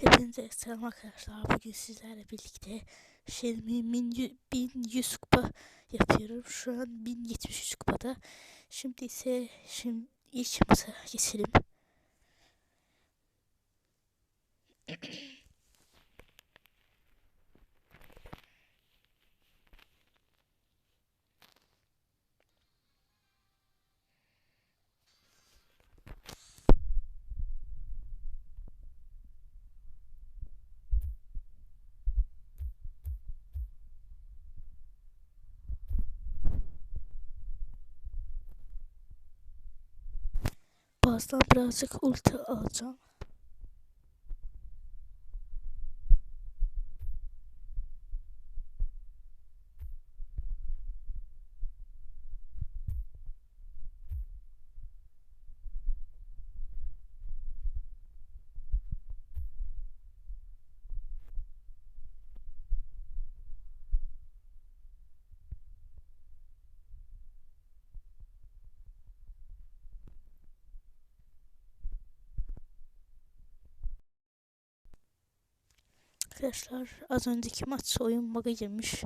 Hepinize selam arkadaşlar. Bugün sizlerle birlikte Şermi 1100 kupa yapıyorum. Şu an 1073 kupada. Şimdi ise şimdi ilk masa geçelim. Birazdan birazcık ulti alacağım. Arkadaşlar az önceki maç oyun bug'a girmiş.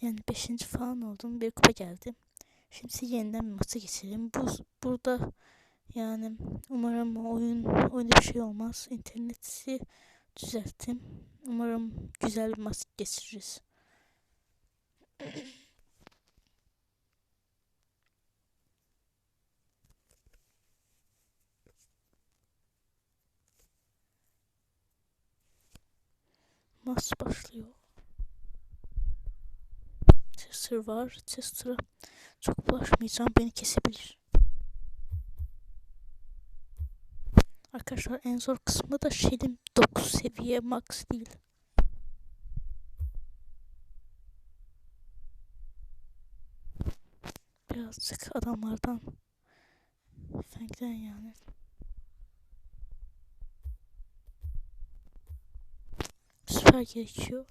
Yani 5. falan oldum. Bir kupa geldi. Şimdi yeniden bir maça geçelim. Bu burada yani umarım oyun oyunda bir şey olmaz. İnterneti düzelttim. Umarım güzel bir maç geçiririz. Maç başlıyor. Chester var. Chester'a çok bulaşmayacağım. Beni kesebilir. Arkadaşlar en zor kısmı da şeyim 9 seviye max değil. Birazcık adamlardan Feng'den yani. Süper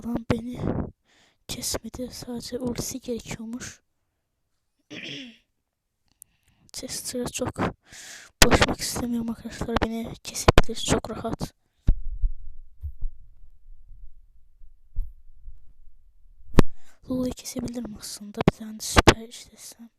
Adam beni kesmedi. Sadece ultisi gerekiyormuş. Chester'a çok boşmak istemiyorum arkadaşlar. Beni kesebilir çok rahat. Lulu'yu kesebilirim aslında. Bir tane süper işlesem.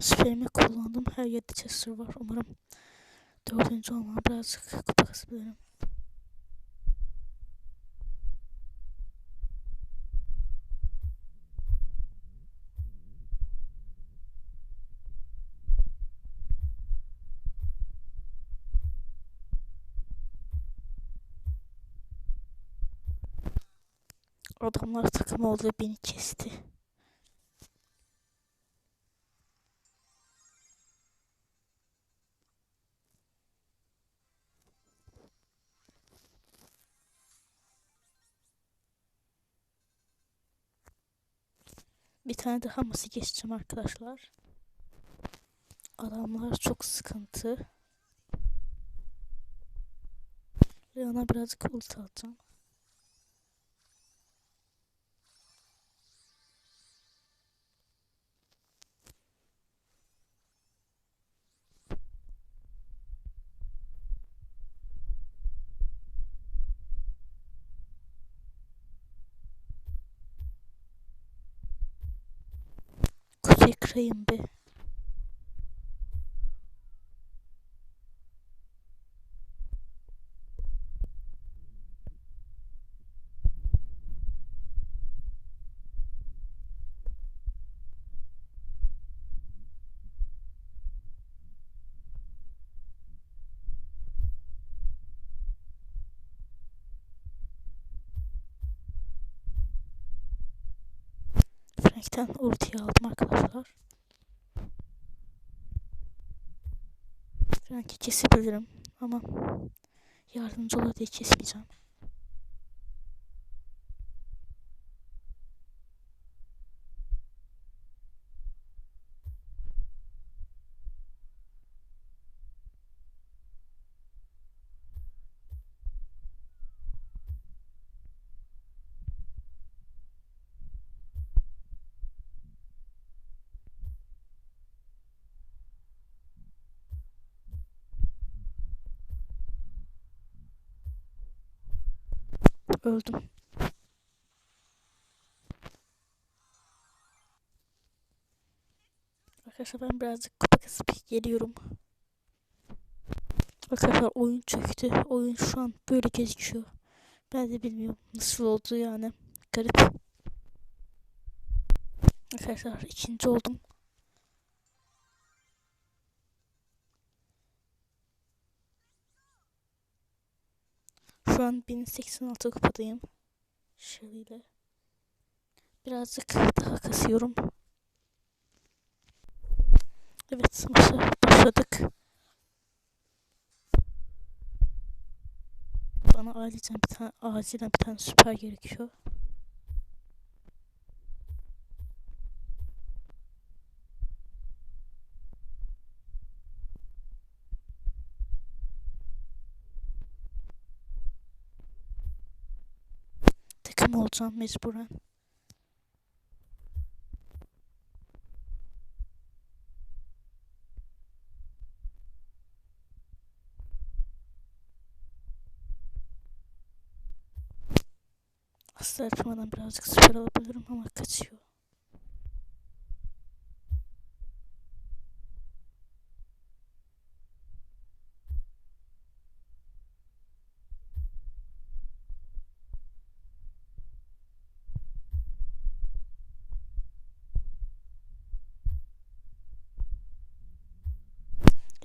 Süperimi kullandım. Her yerde Chester var. Umarım dördüncü olmam birazcık kupa kasabilirim. Adamlar takım oldu beni kesti. Bir tane daha masa geçeceğim arkadaşlar. Adamlar çok sıkıntı. Leon'a birazcık ulti atacağım. Crimbe. Frank'ten ultiyi aldım arkadaşlar. Frank'i kesebilirim ama yardımcı olur diye kesmeyeceğim. Öldüm. Arkadaşlar ben birazcık kupa kasıp geliyorum. Arkadaşlar oyun çöktü. Oyun şu an böyle gözüküyor. Ben de bilmiyorum nasıl oldu yani. Garip. Arkadaşlar ikinci oldum. Şu an 1086 kupadayım. Şöyle. Birazcık daha kasıyorum. Evet maça başladık. Bana acilen bir tane acilen bir tane süper gerekiyor. Takım olacağım mecburen. Asla yapmadan birazcık süper alabilirim ama kaçıyor.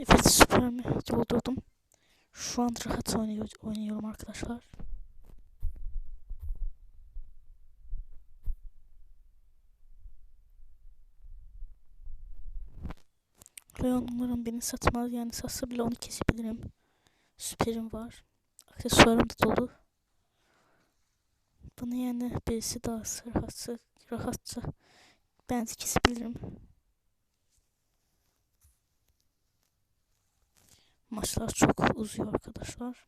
Evet süperimi doldurdum. Şu an rahat oynuyor, oynuyorum arkadaşlar. Leon umarım beni satmaz. Yani satsa bile onu kesebilirim. Süperim var. Aksesuarım da dolu. Bana yani birisi daha rahatsa, rahatsa ben kesebilirim. Maçlar çok uzuyor arkadaşlar.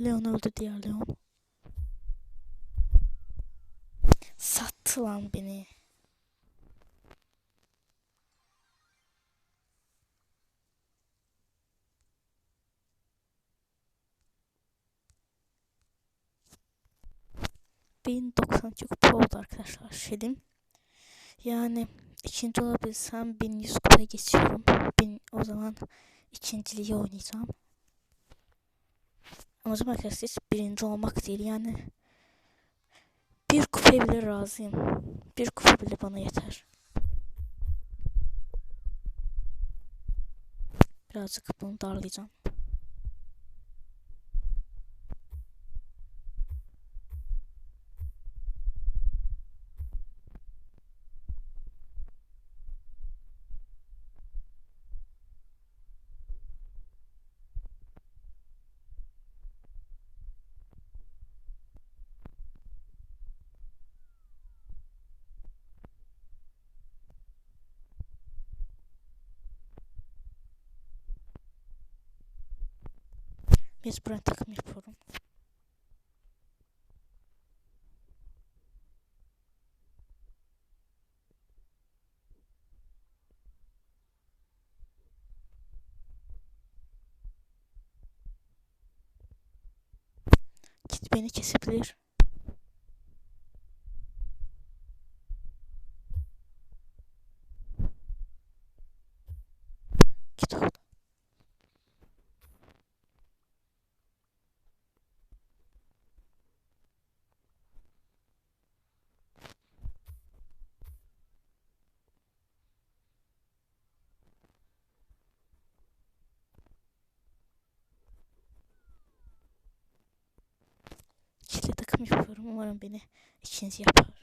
Leon öldü diğer Leon. Sattı lan beni. Bin 92 kupa oldu arkadaşlar Şelim. Yani ikinci olabilsem 1100 kupaya geçiyorum. Bin, o zaman ikinciliği oynayacağım. Amacım arkadaşlar hiç birinci olmak değil yani. Bir kupaya bile razıyım. Bir kupa bile bana yeter. Birazcık bunu darlayacağım. Mecburen takım yapıyorum. Git beni kesebilir. Reklam yapıyorum. Umarım beni ikinci yapar.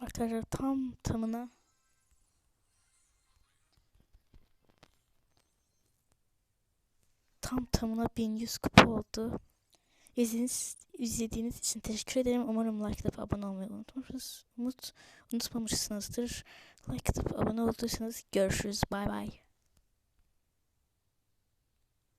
Arkadaşlar tam tamına tam tamına 1100 kupa oldu. İzlediğiniz, izlediğiniz için teşekkür ederim. Umarım like atıp abone olmayı unutmuşsunuz. Unut, unutmamışsınızdır. Like atıp abone olduysanız görüşürüz. Bay bay.